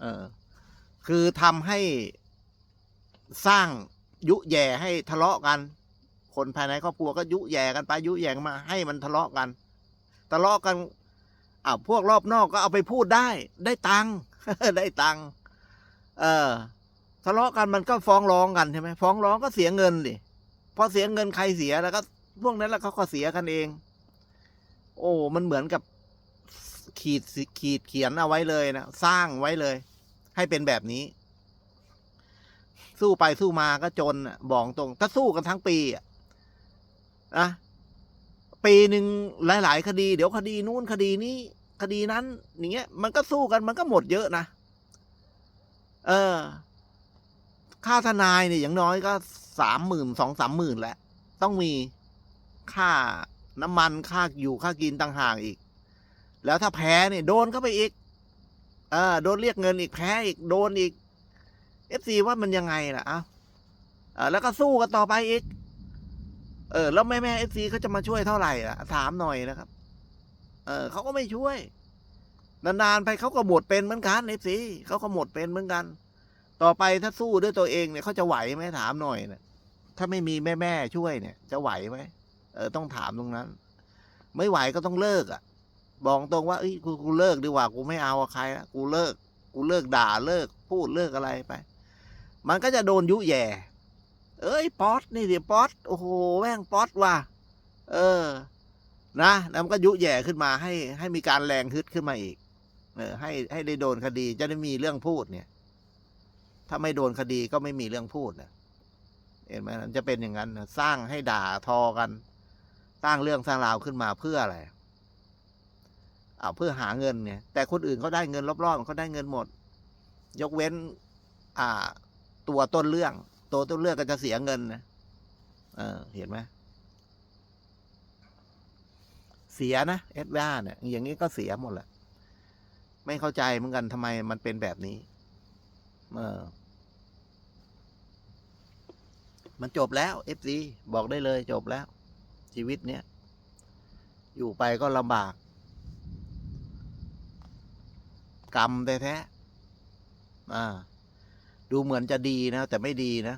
เออ คือทำให้สร้างยุแย่ให้ทะเลาะกัน คนภายในครอบครัวก็ยุแย่กันไปยุแย่กันมา ให้มันทะเลาะกัน ทะเลาะกันอ่าพวกรอบนอกก็เอาไปพูดได้ ได้ตังค์ได้ตังค์เออ ทะเลาะกันมันก็ฟ้องร้องกันใช่ไหมฟ้องร้องก็เสียเงินดิพอเสียเงินใครเสียแล้วก็พวกนั้นแล้วเขาก็เสียกันเอง โอ้ มันเหมือนกับขีดขีดเขียนเอาไว้เลยนะ สร้างไว้เลย ให้เป็นแบบนี้ สู้ไปสู้มาก็จนบอกตรงถ้าสู้กันทั้งปีอะนะปีหนึ่งหลาย ๆ คดี เดี๋ยวคดีนู้นคดีนี้ คดีนั้นอย่างเงี้ย มันก็สู้กันมันก็หมดเยอะนะเออ ค่าทนายเนี่ยอย่างน้อยก็สามหมื่นสองสามหมื่นแหละ ต้องมีค่าน้ำมันค่าอยู่ค่ากินต่างหากอีก แล้วถ้าแพ้เนี่ยโดนเข้าไปอีก เออโดนเรียกเงินอีกแพ้อีกโดนอีกเอฟซีว่ามันยังไงล่ะเอ้าเออแล้วก็สู้กันต่อไปอีก เออ แล้วแม่แม่เอฟซีเขาจะมาช่วยเท่าไหร่ล่ะถามหน่อยนะครับ เออเขาก็ไม่ช่วย นานๆไปเขาก็หมดเป็นเหมือนกันเอฟซีเขาก็หมดเป็นเหมือนกัน ต่อไปถ้าสู้ด้วยตัวเองเนี่ยเขาจะไหวไหมถามหน่อยนะถ้าไม่มีแม่แม่ช่วยเนี่ย จะไหวไหมเออต้องถามตรงนั้น ไม่ไหวก็ต้องเลิกอะ บอกตรงว่าเอ้ยกูกูเลิกดีกว่ากูไม่เอาอะใครละกูเลิก กูเลิกด่าเลิก พูดเลิกอะไรไป มันก็จะโดนยุแย่ เอ้ยป๊อตนี่สิป๊อตโอ้โหแม่งป๊อตว่ะเออ นะแล้วมันก็ยุแย่ขึ้นมาให้ให้มีการแรงฮึดขึ้นมาอีก เออ ให้ให้ได้โดนคดีจะได้มีเรื่องพูดเนี่ย ถ้าไม่โดนคดีก็ไม่มีเรื่องพูดนะเห็นไหมมันจะเป็นอย่างนั้นสร้างให้ด่าทอกัน สร้างเรื่องสร้างราวขึ้นมาเพื่ออะไร อ่าเพื่อหาเงินเนี่ย แต่คนอื่นเขาได้เงินรอบๆเขาได้เงินหมด ยกเว้น อ่า ตัวต้นเรื่อง ตัวต้นเรื่องก็จะเสียเงินนะเออ เห็นไหมเสียนะเอ็ดว่าเนี่ยอย่างนี้ก็เสียหมดแหละไม่เข้าใจเหมือนกันทำไมมันเป็นแบบนี้ เออ มันจบแล้วเอฟซีบอกได้เลยจบแล้ว ชีวิตเนี้ยอยู่ไปก็ลำบาก กรรมแท้ๆอ่า ดูเหมือนจะดีนะ แต่ไม่ดีนะ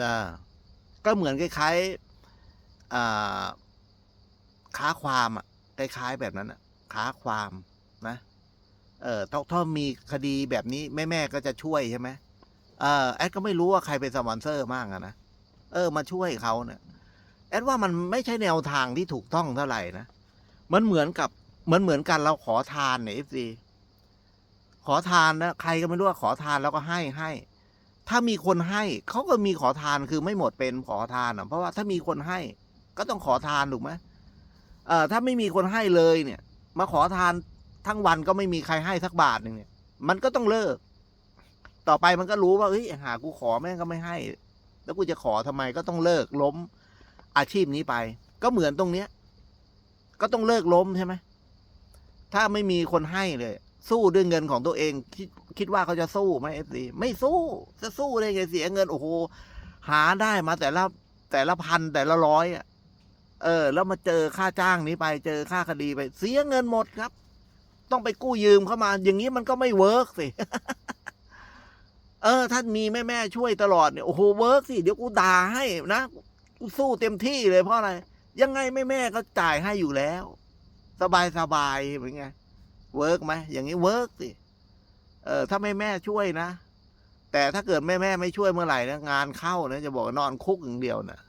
นะ ก็เหมือนคล้ายๆอ่าค้าความอะคล้ายๆแบบนั้นอะค้าความนะ เออถ้าถ้ามีคดีแบบนี้ แม่แม่ๆก็จะช่วยใช่ไหม เออแอดก็ไม่รู้ว่าใครเป็นสปอนเซอร์มากอะนะเออ มาช่วยเขาเนี่ยแอดว่ามันไม่ใช่แนวทางที่ถูกต้องเท่าไหร่นะมันเหมือนกับเหมือนเหมือนกันเราขอทานเนี่ยเอฟซีขอทานนะใครก็ไม่รู้ว่าขอทานแล้วก็ให้ให้ ถ้ามีคนให้เขาก็มีขอทานคือไม่หมดเป็นขอทานอะ เพราะว่าถ้ามีคนให้ ก็ต้องขอทานถูกไหมเอ่อถ้าไม่มีคนให้เลยเนี่ย มาขอทานทั้งวันก็ไม่มีใครให้สักบาทหนึ่งเนี่ย มันก็ต้องเลิก ต่อไปมันก็รู้ว่าเฮ้ยหากูขอแม่งก็ไม่ให้ แล้วกูจะขอทำไมก็ต้องเลิกล้มอาชีพนี้ไป ก็เหมือนตรงเนี้ย ก็ต้องเลิกล้มใช่ไหมถ้าไม่มีคนให้เลย สู้ด้วยเงินของตัวเองคิดคิดว่าเขาจะสู้ไหมเอฟซีไม่สู้จะสู้ได้ไงเสียเงินโอ้โหหาได้มาแต่ละแต่ละพันแต่ละร้อยอะเออ แล้วมาเจอค่าจ้างนี้ไป เจอค่าคดีไป เสียเงินหมดครับ ต้องไปกู้ยืมเข้ามา อย่างนี้มันก็ไม่เวิร์กสิ เออถ้ามีแม่แม่ช่วยตลอดเนี่ยโอ้โหเวิร์กสิเดี๋ยวกูด่าให้นะกูสู้เต็มที่เลยเพราะอะไร ยังไงแม่แม่ก็จ่ายให้อยู่แล้ว สบายสบายเป็นไงเวิร์กไหมอย่างนี้เวิร์กสิเออ ถ้าแม่แม่ช่วยนะแต่ถ้าเกิดแม่แม่ไม่ช่วยเมื่อไหร่นะงานเข้านะจะบอกนอนคุกอย่างเดียวนะ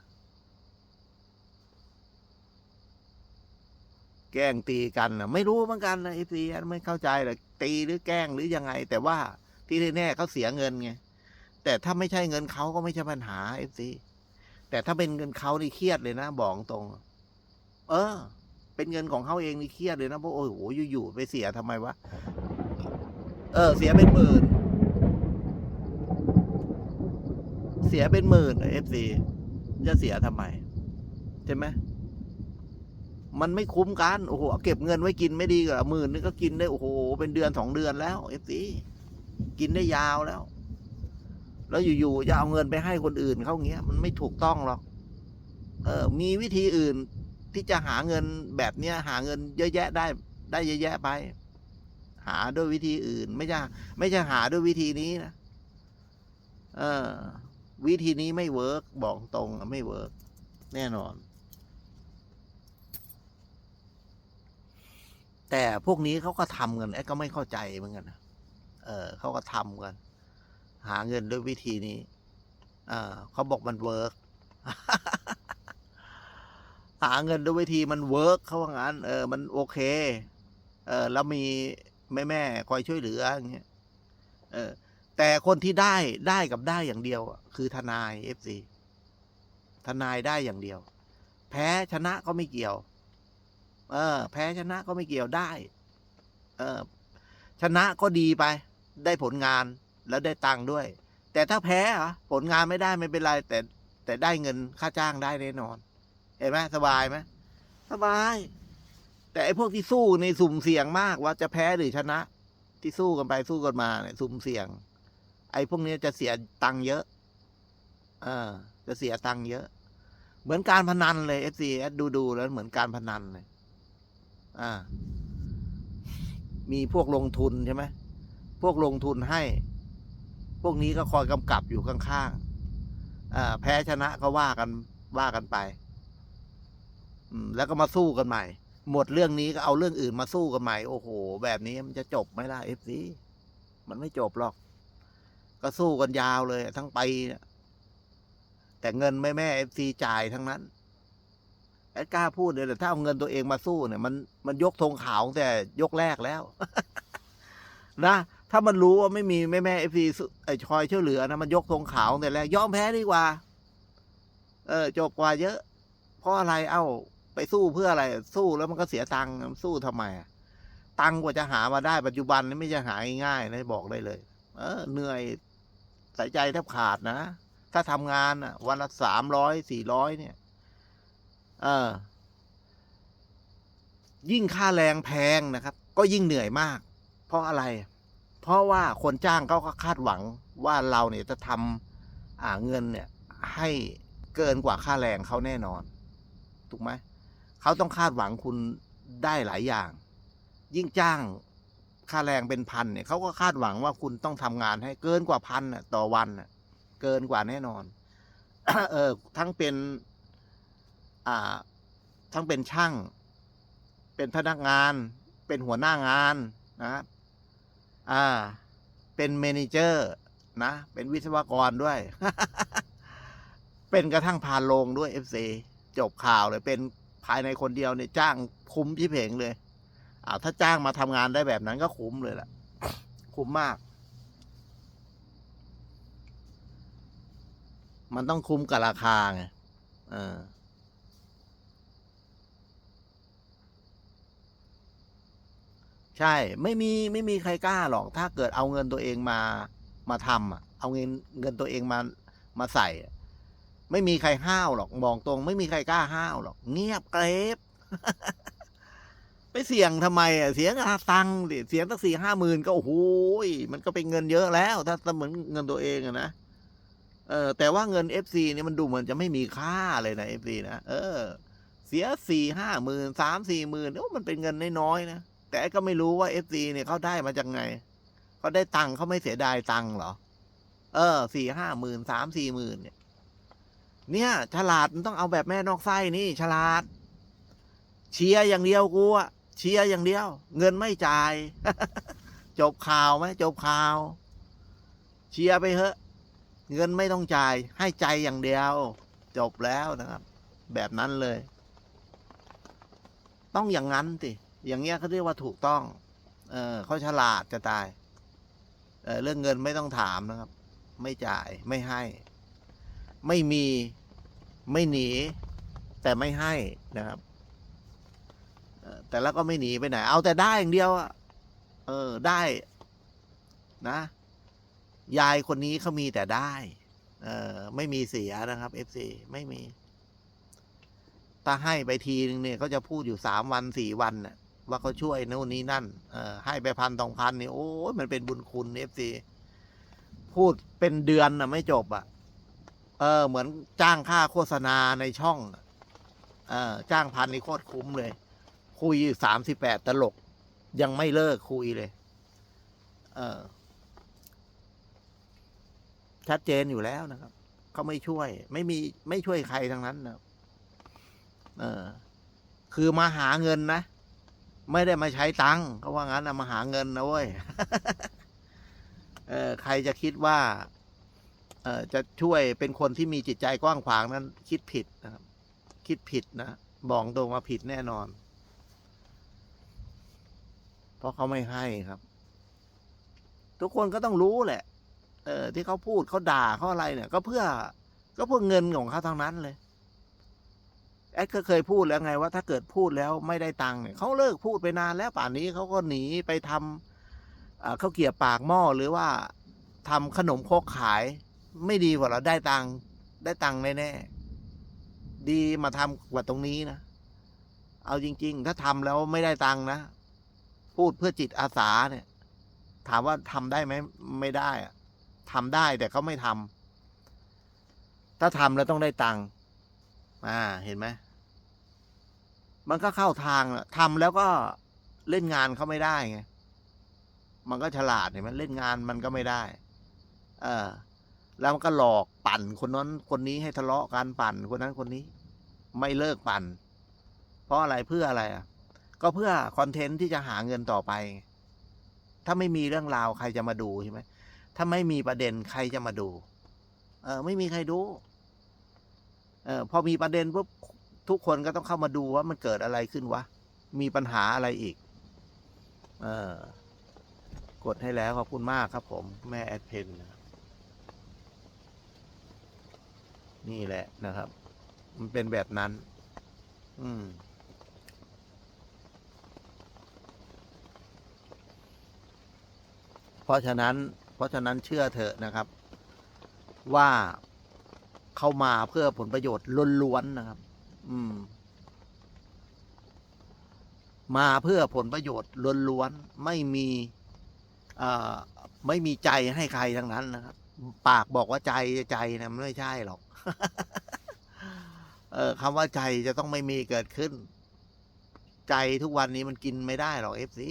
แกล้งตีกันนะไม่รู้เหมือนกันนะไอ้ตีไม่เข้าใจหรอกตีหรือแกล้งหรือยังไง แต่ว่า ที่แน่ๆเขาเสียเงินไงแต่ถ้าไม่ใช่เงินเขาก็ไม่ใช่ปัญหาไอ้ตีแต่ถ้าเป็นเงินเขานี่เครียดเลยนะบอกตรง เออ เป็นเงินของเขาเองนี่เครียดเลยนะเพราะโอ้โหอยู่ๆไปเสียทำไมวะเออ เสียเป็นหมื่น เสียเป็นหมื่นเอฟซีจะเสียทำไมใช่ไหมมันไม่คุ้มกัน โอ้โหเก็บเงินไว้กินไม่ดีกว่าหมื่นนี่ก็กินได้ โอ้โห เป็นเดือนสองเดือนแล้วเอฟซี กินได้ยาวแล้ว แล้วอยู่ๆจะเอาเงินไปให้คนอื่นเขาเงี้ย มันไม่ถูกต้องหรอก เออ มีวิธีอื่นที่จะหาเงินแบบเนี้ย หาเงินเยอะแยะได้ ได้เยอะแยะไป หาด้วยวิธีอื่น ไม่ใช่ไม่ใช่หาด้วยวิธีนี้นะเออ วิธีนี้ไม่เวิร์กบอกตรงอะไม่เวิร์กแน่นอน แต่พวกนี้เขาก็ทำกันไอ้ก็ไม่เข้าใจเหมือนกันนะ เออเขาก็ทำกัน หาเงินด้วยวิธีนี้ เออเขาบอกมันเวิร์กหาเงินด้วยวิธีมันเวิร์กเขาว่างั้น เออ มันโอเค เออ แล้วมีแม่แม่ๆคอยช่วยเหลืออย่างเงี้ย เออ แต่คนที่ได้ได้กับได้อย่างเดียว คือทนายเอฟซีทนายได้อย่างเดียว แพ้ชนะก็ไม่เกี่ยว เออ แพ้ชนะก็ไม่เกี่ยวได้ เออ ชนะก็ดีไป ได้ผลงานแล้วได้ตังค์ด้วย แต่ถ้าแพ้อะผลงานไม่ได้ไม่เป็นไร แต่แต่ได้เงินค่าจ้างได้แน่นอน เห็นไหมสบายไหมสบาย แต่ไอ้พวกที่สู้ในสุ่มเสี่ยงมากว่าจะแพ้หรือชนะ ที่สู้กันไปสู้กันมาเนี่ยสุ่มเสี่ยง ไอ้พวกนี้จะเสียตังค์เยอะเออจะเสียตังค์เยอะ เหมือนการพนันเลยเอฟซีดูดูแล้วเหมือนการพนันเลย อ่า มีพวกลงทุนใช่ไหม พวกลงทุนให้ พวกนี้ก็คอยกำกับอยู่ข้างๆแพ้ชนะก็ว่ากันว่ากันไปแล้วก็มาสู้กันใหม่ หมดเรื่องนี้ก็เอาเรื่องอื่นมาสู้กันใหม่ โอ้โห แบบนี้มันจะจบไหมล่ะเอฟซีมันไม่จบหรอก ก็สู้กันยาวเลย ทั้งปีแต่เงินแม่แม่เอฟซีจ่ายทั้งนั้นแอดกล้าพูดเลยแต่ถ้าเอาเงินตัวเองมาสู้เนี่ย มันมันยกธงขาวแต่ยกแรกแล้ว นะ ถ้ามันรู้ว่าไม่มีแม่แม่เอฟซีไอชอยช่วยเหลือนะมันยกธงขาวแต่แรกยอมแพ้ดีกว่า เออจบกว่าเยอะ เพราะอะไรเอ้า ไปสู้เพื่ออะไร สู้แล้วมันก็เสียตังค์สู้ทำไมตังค์กว่าจะหามาได้ปัจจุบันนี้ไม่ใช่หาง่ายๆนะบอกได้เลย เออ เหนื่อยสายใจแทบขาดนะถ้าทำงานอะ วันละสามร้อยสี่ร้อยเนี่ย เออ ยิ่งค่าแรงแพงนะครับ ก็ยิ่งเหนื่อยมาก เพราะอะไร เพราะว่าคนจ้างเขาก็คาดหวังว่าเราเนี่ยจะทำเงินเนี่ยให้เกินกว่าค่าแรงเขาแน่นอน ถูกไหม เขาต้องคาดหวังคุณได้หลายอย่าง ยิ่งจ้างค่าแรงเป็นพันเนี่ยเขาก็คาดหวังว่าคุณต้องทำงานให้เกินกว่าพันน่ะต่อวันเกินกว่าแน่นอน เออทั้งเป็นอ่าทั้งเป็นช่าง เป็นพนักงาน เป็นหัวหน้างานนะครับ อ่า เป็นเมนเจอร์นะ เป็นวิศวกรด้วย เป็นกระทั่งพานโรงด้วยเอฟซีจบข่าวเลย เป็นภายในคนเดียวเนี่ยจ้างคุ้มที่เพงเลยอ่าถ้าจ้างมาทำงานได้แบบนั้นก็คุ้มเลยล่ะ คุ้มมาก มันต้องคุ้มกับราคาไงเออ ใช่ไม่มีไม่มีใครกล้าหรอก ถ้าเกิดเอาเงินตัวเองมามาทำอะ เอาเงินเงินตัวเองมามาใส่ ไม่มีใครห้าวหรอกมองตรง ไม่มีใครกล้าห้าวหรอก เงียบเกรบไปเสี่ยงทำไมอะเสียงาตังค์ดิเสียงตั้งสี่ห้าหมื่นก็โอ้โหมันก็เป็นเงินเยอะแล้ว ถ้าเหมือนเงินตัวเองอะนะเออ แต่ว่าเงินเอฟซีนี่มันดูเหมือนจะไม่มีค่าเลยนะเอฟซีนะเออ เสียสี่ห้าหมื่นสามสี่หมื่นโอ้มันเป็นเงินน้อยๆนะ แต่ก็ไม่รู้ว่าเอฟซีเนี่ยเขาได้มาจากไงเขาได้ตังค์เขาไม่เสียดายตังค์เหรอ เออสี่ห้าหมื่นสามสี่หมื่นเนี่ย เนี่ยฉลาดมันต้องเอาแบบแม่นอกไส้นี่ ฉลาด เชียร์อย่างเดียวกูอะเชียร์อย่างเดียว เงินไม่จ่าย จบข่าวไหมจบข่าว เชียร์ไปเถอะ เงินไม่ต้องจ่าย ให้ใจอย่างเดียว จบแล้วนะครับ แบบนั้นเลย ต้องอย่างนั้นสิ อย่างเงี้ยเขาเรียกว่าถูกต้อง เออเขาฉลาดจะตาย เออเรื่องเงินไม่ต้องถามนะครับ ไม่จ่ายไม่ให้ ไม่มีไม่หนี แต่ไม่ให้นะครับแต่แล้วก็ไม่หนีไปไหน เอาแต่ได้อย่างเดียวอะเออได้นะ ยายคนนี้เขามีแต่ได้ เออไม่มีเสียนะครับเอฟซีไม่มีถ้าให้ไปทีนึงเนี่ยเขาจะพูดอยู่สามวันสี่วันน่ะ ว่าเขาช่วยนู่นนี่นั่นเออให้ไปพันสองพันนี่โอ้ยมันเป็นบุญคุณเอฟซีพูดเป็นเดือนนะไม่จบอะ เออ เหมือนจ้างค่าโฆษณาในช่องเออจ้างพันนี่โคตรคุ้มเลย คุยสามสิบแปดตลก ยังไม่เลิกคุยเลย เออ ชัดเจนอยู่แล้วนะครับเขาไม่ช่วย ไม่มีไม่ช่วยใครทั้งนั้นนะเออ คือมาหาเงินนะ ไม่ได้มาใช้ตังค์เขาว่างั้นนะมาหาเงินนะเว้ยเออใครจะคิดว่า เออจะช่วยเป็นคนที่มีจิตใจกว้างขวางนั้น คิดผิดนะครับ คิดผิดนะบอกตรงว่าผิดแน่นอน เพราะเขาไม่ให้ครับ ทุกคนก็ต้องรู้แหละ เออ ที่เขาพูดเขาด่าเขาอะไรเนี่ย ก็เพื่อ ก็เพื่อเงินของเขาทั้งนั้นเลย แอดก็เคยพูดแล้วไงว่า ถ้าเกิดพูดแล้วไม่ได้ตังค์เนี่ยเขาเลิกพูดไปนานแล้วป่านนี้เขาก็หนีไปทำเข้าวเกรียบปากหม้อหรือว่าทำขนมโคกขายไม่ดีกว่าเราได้ตังค์ได้ตังค์แน่ๆดีมาทำกว่าตรงนี้นะ เอาจริง ๆ ถ้าทำแล้วไม่ได้ตังค์นะ พูดเพื่อจิตอาสาเนี่ย ถามว่าทำได้ไหมไม่ได้อะทำได้แต่เขาไม่ทำถ้าทำแล้วต้องได้ตังค์ อ่าเห็นไหมมันก็เข้าทางอะทำแล้วก็เล่นงานเขาไม่ได้ไงมันก็ฉลาดเห็นไหมเล่นงานมันก็ไม่ได้ เออ แล้วมันก็หลอกปั่นคนนั้นคนนี้ให้ทะเลาะกันปั่นคนนั้นคนนี้ ไม่เลิกปั่น เพราะอะไรเพื่ออะไรอะ ก็เพื่อคอนเทนต์ที่จะหาเงินต่อไป ถ้าไม่มีเรื่องราวใครจะมาดูใช่ไหมถ้าไม่มีประเด็นใครจะมาดู เออ ไม่มีใครดู เออพอมีประเด็นปุ๊บทุกคนก็ต้องเข้ามาดูว่ามันเกิดอะไรขึ้นวะ มีปัญหาอะไรอีก เออกดให้แล้วขอบคุณมากครับผม แม่แอดเพนนะนี่แหละนะครับ มันเป็นแบบนั้น อืม เพราะฉะนั้น เพราะฉะนั้นเชื่อเถอะนะครับ ว่า เข้ามาเพื่อผลประโยชน์ล้วนๆนะครับ อืม มาเพื่อผลประโยชน์ล้วนๆไม่มีไม่มีใจให้ใครทั้งนั้นนะครับ ปากบอกว่าใจใจนะมันไม่ใช่หรอก เออคำว่าใจจะต้องไม่มีเกิดขึ้น ใจทุกวันนี้มันกินไม่ได้หรอกเอฟซี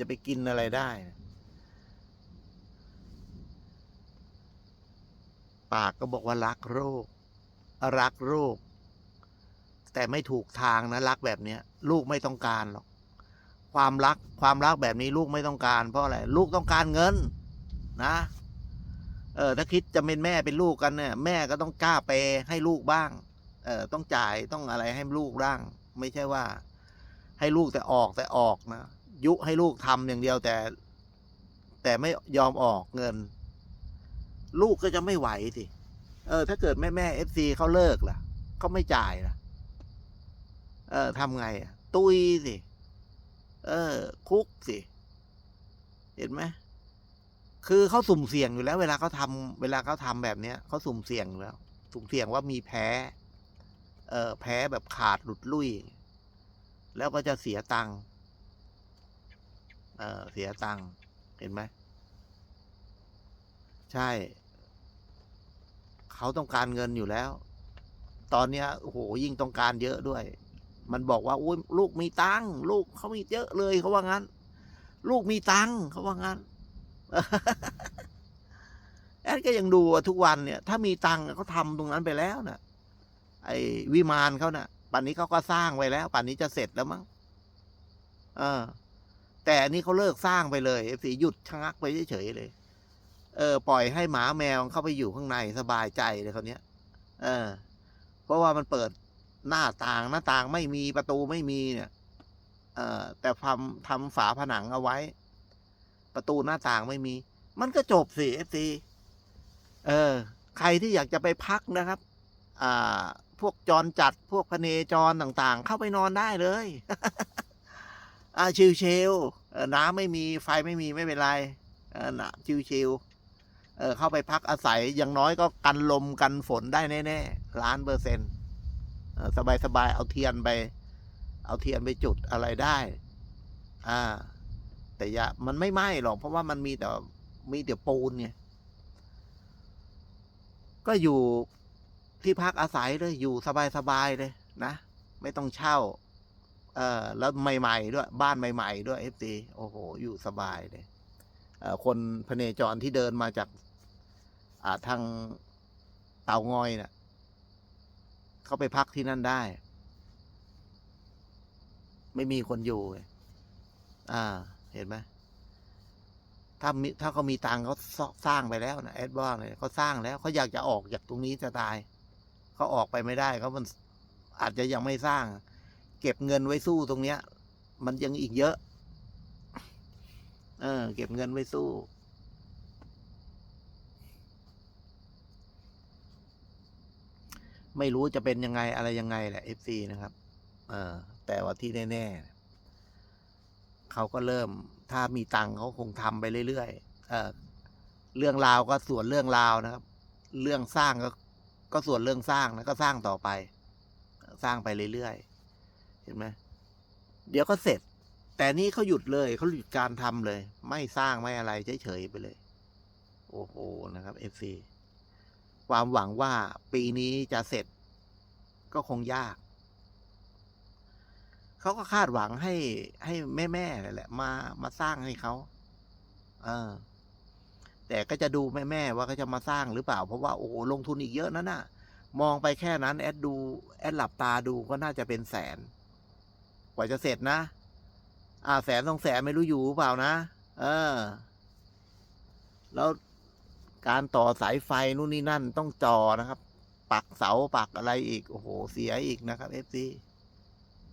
จะไปกินอะไรได้ ปากก็บอกว่ารักโรค รักโรค แต่ไม่ถูกทางนะรักแบบเนี้ย ลูกไม่ต้องการหรอก ความรักความรักแบบนี้ลูกไม่ต้องการ เพราะอะไรลูกต้องการเงิน นะ เออถ้าคิดจะเป็นแม่เป็นลูกกันเนี่ย แม่ก็ต้องกล้าเปย์ให้ลูกบ้าง เออต้องจ่ายต้องอะไรให้ลูกบ้าง ไม่ใช่ว่า ให้ลูกแต่ออกแต่ออกนะยุให้ลูกทำอย่างเดียวแต่ แต่ไม่ยอมออกเงิน ลูกก็จะไม่ไหวสิเออ ถ้าเกิดแม่แม่เอฟซีเขาเลิกล่ะเขาไม่จ่ายล่ะ เออทำไงอะ ตุยสิ เออ คุกสิ เห็นไหมคือเขาสุ่มเสี่ยงอยู่แล้ว เวลาเขาทำเวลาเขาทำแบบเนี้ยเขาสุ่มเสี่ยงอยู่แล้ว สุ่มเสี่ยงว่ามีแพ้ เออแพ้แบบขาดหลุดลุ่ย แล้วก็จะเสียตังค์เออเสียตังค์เห็นไหมใช่ เขาต้องการเงินอยู่แล้ว ตอนเนี้ยโอ้โหยิ่งต้องการเยอะด้วย มันบอกว่าอุ้ยลูกมีตังค์ลูกเขามีเยอะเลยเขาว่างั้น ลูกมีตังค์เขาว่างั้นแอดก็ยังดูทุกวันเนี่ย ถ้ามีตังค์เขาทำตรงนั้นไปแล้วน่ะ ไอ้วิมานเขาน่ะป่านนี้เขาก็สร้างไว้แล้ว ป่านนี้จะเสร็จแล้วมั้งเออแต่อันนี้เขาเลิกสร้างไปเลยเอฟซีหยุดชะงักไปเฉยๆเลย เออปล่อยให้หมาแมวเข้าไปอยู่ข้างในสบายใจเลยเขาวเนี้ยเออ เพราะว่ามันเปิดหน้าต่างหน้าต่างไม่มีประตูไม่มีเนี่ย เออแต่ทำทำฝาผนังเอาไว้ ประตูหน้าต่างไม่มี มันก็จบสิเอฟซีเออ ใครที่อยากจะไปพักนะครับ อ่า พวกจรจัดพวกพเนจรต่างๆ เข้าไปนอนได้เลย อ่าชิวๆเออน้ำไม่มีไฟไม่มีไม่เป็นไรออนะชิวๆ เออเข้าไปพักอาศัยอย่างน้อยก็กันลมกันฝนได้แน่ๆล้านเปอร์เซ็นต์สบายสบายๆเอาเทียนไป เอาเทียนไปจุดอะไรได้ อ่า แต่อย่ามันไม่ไหม้หรอกเพราะว่ามันมีแต่มีแต่ปูนไงก็อยู่ที่พักอาศัยเลยอยู่สบายๆเลยนะไม่ต้องเช่า เออแล้วใหม่ ๆ ด้วย บ้านใหม่ ๆ ด้วยเอฟซีโอ้โห อยู่สบายเลยคนพเนจรที่เดินมาจาก ทางเตางอยเนะ่ะเขาไปพักที่นั่นได้ ไม่มีคนอยู่ อ่า เห็นไหมถ้ามีถ้าเขามีตังเขาสร้างไปแล้วนะแอดว่าเลยเขาสร้างแล้วเขาอยากจะออกจากตรงนี้จะตายเขาออกไปไม่ได้เขามันอาจจะยังไม่สร้าง เก็บเงินไว้สู้ตรงเนี้ย มันยังอีกเยอะ เออ เก็บเงินไว้สู้ ไม่รู้จะเป็นยังไงอะไรยังไงแหละ FC นะครับ เออแต่ว่าที่แน่ ๆ เขาก็เริ่ม ถ้ามีตังค์เขาคงทำไปเรื่อยๆเออเรื่องราวก็ส่วนเรื่องราวนะครับ เรื่องสร้างก็ก็ส่วนเรื่องสร้างนะก็สร้างต่อไป สร้างไปเรื่อยๆเห็นไหมเดี๋ยวก็เสร็จ แต่นี่เขาหยุดเลยเขาหยุดการทำเลย ไม่สร้างไม่อะไรเฉยๆไปเลย โอ้โหนะครับ FC ความหวังว่าปีนี้จะเสร็จก็คงยาก เขาก็คาดหวังให้ให้แม่แม่ๆแหละมามาสร้างให้เขาเออ แต่ก็จะดูแม่แม่ๆว่าเขาจะมาสร้างหรือเปล่า เพราะว่าโอ้ลงทุนอีกเยอะนั่นน่ะ มองไปแค่นั้น แอดดู แอดหลับตาดูก็น่าจะเป็นแสน กว่าจะเสร็จนะ อ่าแสนสองแสนไม่รู้อยู่หรือเปล่านะ เออ แล้ว การต่อสายไฟนู่นนี่นั่นต้องจอนะครับ ปักเสาปักอะไรอีก โอ้โห เสียอีกนะครับเอฟซี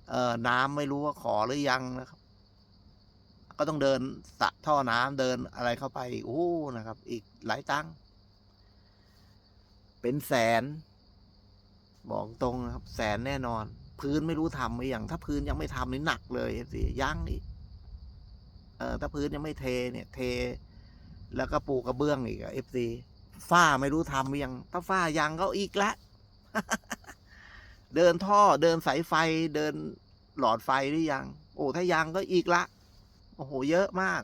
เอ่อน้ำไม่รู้ว่าขอหรือยังนะครับ ก็ต้องเดินสะท่อน้ำเดินอะไรเข้าไปอีกโอ้นะครับ อีกหลายตังเป็นแสน บอกตรงนะครับ แสนแน่นอน พื้นไม่รู้ทำหรือยังถ้าพื้นยังไม่ทำนี่หนักเลยเอฟซียังอีกเออถ้าพื้นยังไม่เทเนี่ย เท แล้วก็ปูกระเบื้องอีกเอฟซีฝ้าไม่รู้ทำหรือยัง ถ้าฝ้ายังก็อีกละ เดินท่อเดินสายไฟเดินหลอดไฟหรือยัง โอ้ถ้ายังก็อีกละ โอ้โห เยอะมาก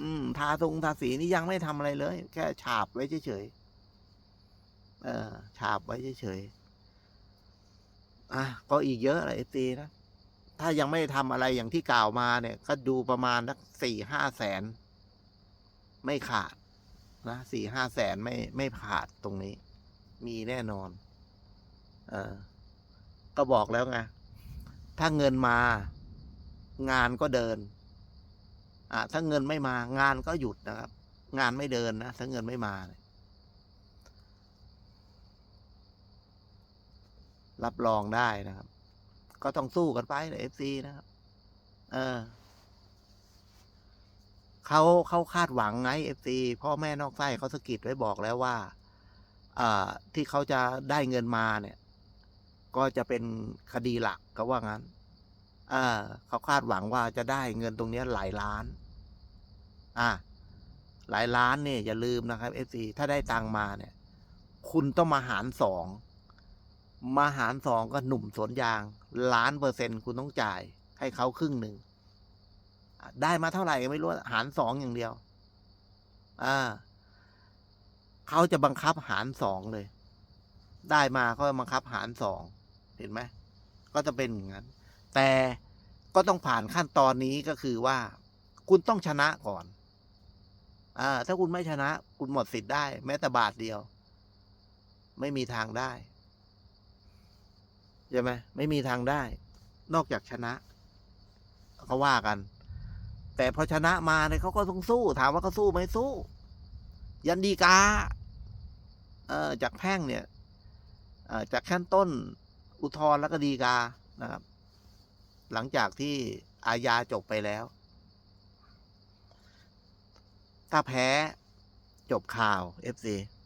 อืม ทาทรงทาสีนี่ยังไม่ทำอะไรเลย แค่ฉาบไว้เฉยๆเออ ฉาบไว้เฉยๆอะก็อีกเยอะเลยเอฟซีนะถ้ายังไม่ทำอะไรอย่างที่กล่าวมาเนี่ย ก็ดูประมาณสักสี่ห้าแสน ไม่ขาดนะสี่ห้าแสนไม่ไม่ขาดตรงนี้ มีแน่นอน เออ ก็บอกแล้วไง ถ้าเงินมา งานก็เดิน อ่าถ้าเงินไม่มา งานก็หยุดนะครับ งานไม่เดินนะ ถ้าเงินไม่มาเนี่ยรับรองได้นะครับ ก็ต้องสู้กันไปเลยเอฟซีนะครับ เออ เขาเขาคาดหวังไงเอฟซีพ่อแม่นอกไส้เขาสะกิดไว้บอกแล้วว่าอที่เขาจะได้เงินมาเนี่ย ก็จะเป็นคดีหลักก็ว่างั้นอ่าเขาคาดหวังว่าจะได้เงินตรงนี้หลายล้าน อ่า หลายล้านเนี่ยอย่าลืมนะครับเอฟซีถ้าได้ตังมาเนี่ย คุณต้องมาหารสองมาหารสองก็หนุ่มสวนยาง ล้านเปอร์เซ็นต์คุณต้องจ่ายให้เขาครึ่งหนึ่ง ได้มาเท่าไหร่ก็ไม่รู้หารสองอย่างเดียว อ่าเขาจะบังคับหารสองเลย ได้มาเขาบังคับหารสองเห็นไหมก็จะเป็นอย่างนั้น แต่ก็ต้องผ่านขั้นตอนนี้ก็คือว่า คุณต้องชนะก่อนอ่าถ้าคุณไม่ชนะ คุณหมดสิทธิ์ได้ แม้แต่บาทเดียว ไม่มีทางได้ใช่ไหมไม่มีทางได้ นอกจากชนะเขาว่ากัน แต่พอชนะมาเนี่ยเขาก็ต้องสู้ ถามว่าเขาสู้ไหมสู้ ยันดีกา เออจากแพ่งเนี่ยเออจากขั้นต้นอุทธรแล้วก็ดีกานะครับ หลังจากที่อาญาจบไปแล้ว ถ้าแพ้จบข่าว FC